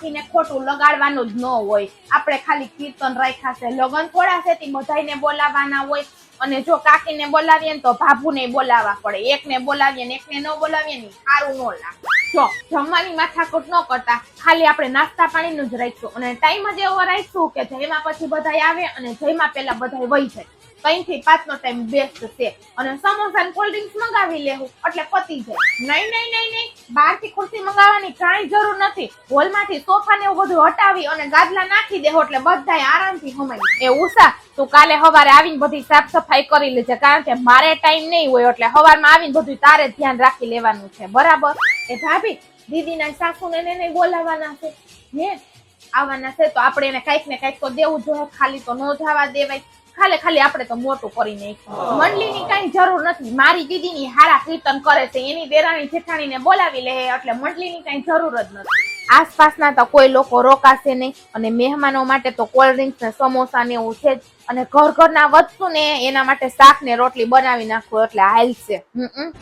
કાકીને ખોટું લગાડવાનું જ ન હોય. આપણે ખાલી કીર્તન રાખ્યા છે, લગન થોડા છે તે બધાયને બોલાવવાના હોય. અને જો કાકીને બોલાવીએ ને તો ભાભુને બોલાવવા પડે. એકને બોલાવીએ ને એકને ન બોલાવીએ ને સારું ન લાગે. જો, જમવાની માથાકૂટ ન કરતા, ખાલી આપણે નાસ્તા પાણીનું જ રાખશું. અને ટાઈમ જ એવો રાખશું કે જયમાં પછી બધાય આવે અને જયમાં પેલા બધાય વહી જાય. ત્રણથી પાંચ નો ટાઈમ બેસ્ટ છે. અને સમોસા ને કોલ્ડ ડ્રિંક્સ મંગાવી લેવું. એટલે પતી જાય. નહીં નહીં નહીં નહીં. બહારથી ખુરશી મંગાવવાની કાંઈ જરૂર નથી. હોલમાંથી સોફા ને એવું બધું હટાવી અને ગાદલા નાખી દેવો એટલે બધાય આરામથી હમાય. એ ઉષા, તું કાલે સવારે આવીને બધી સાફ સફાઈ કરી લેજે, કારણ કે મારે ટાઈમ નહીં હોય એટલે સવારમાં આવીને બધું તારે ધ્યાન રાખી લેવાનું છે. બરાબર? એ ભાભી, દીદીના સાસુને એને બોલાવવાના છે. હે? આવવાના છે તો આપણે એને કંઈક ને કંઈક તો દેવું જોઈએ ખાલી તો ન જવા દેવાય. ખાલી ખાલી આપણે તો મોટું કરી નાખ્યું. મંડલી ની કઈ જરૂર નથી. મારી દીદી ની હારા કીર્તન કરે છે એની દેરાણી જેઠાણી ને બોલાવી લે એટલે મંડલી ની કઈ જરૂર જ નથી. આસપાસના તો કોઈ લોકો રોકાશે નહીં અને મહેમાનો માટે તો કોલ્ડ ડ્રિંક્સ ને સમોસા ને એવું છે જ. અને ઘર ઘરના વધશું ને એના માટે શાક ને રોટલી બનાવી નાખવું એટલે હાલશે. હમ